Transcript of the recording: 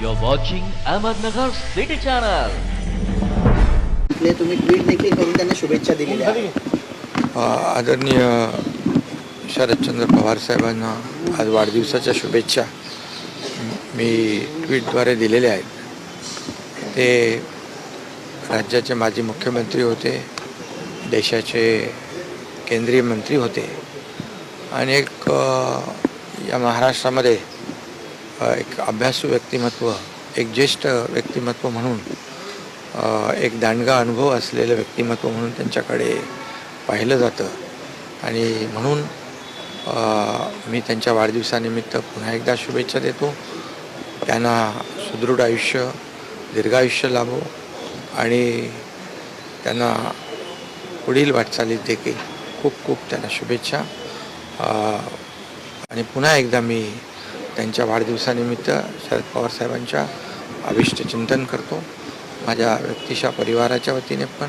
You're watching Ahmednagar City Channel. इथले तुम्ही tweet देखील करून त्यांना शुभेच्छा दिलेल्या आहेत. आदरणीय शरदचंद्र पवार साहेबांना आज वाढदिवसाच्या शुभेच्छा मी ट्विटद्वारे दिलेल्या आहेत ते राज्याचे माजी मुख्यमंत्री होते देशाचे केंद्रीय मंत्री होते आणि एक अ, या महाराष्ट्रामध्ये एक अभ्यासू व्यक्तिमत्व एक ज्येष्ठ व्यक्तिमत्व म्हणून एक दांडगा अनुभव असलेलं व्यक्तिमत्व म्हणून त्यांच्याकडे पाहिलं जातं. आणि म्हणून मी त्यांच्या वाढदिवसानिमित्त पुन्हा एकदा शुभेच्छा देतो. त्यांना सुदृढ आयुष्य दीर्घायुष्य लाभो आणि त्यांना पुढील वाटचालीत देखील खूप खूप त्यांना शुभेच्छा. आणि पुन्हा एकदा मी त्यांच्या वाढदिवसानिमित्त शरद पवार साहेबांच्या अभिष्ट चिंतन करतो. माझ्या व्यक्तिशा परिवाराच्या वतीने पण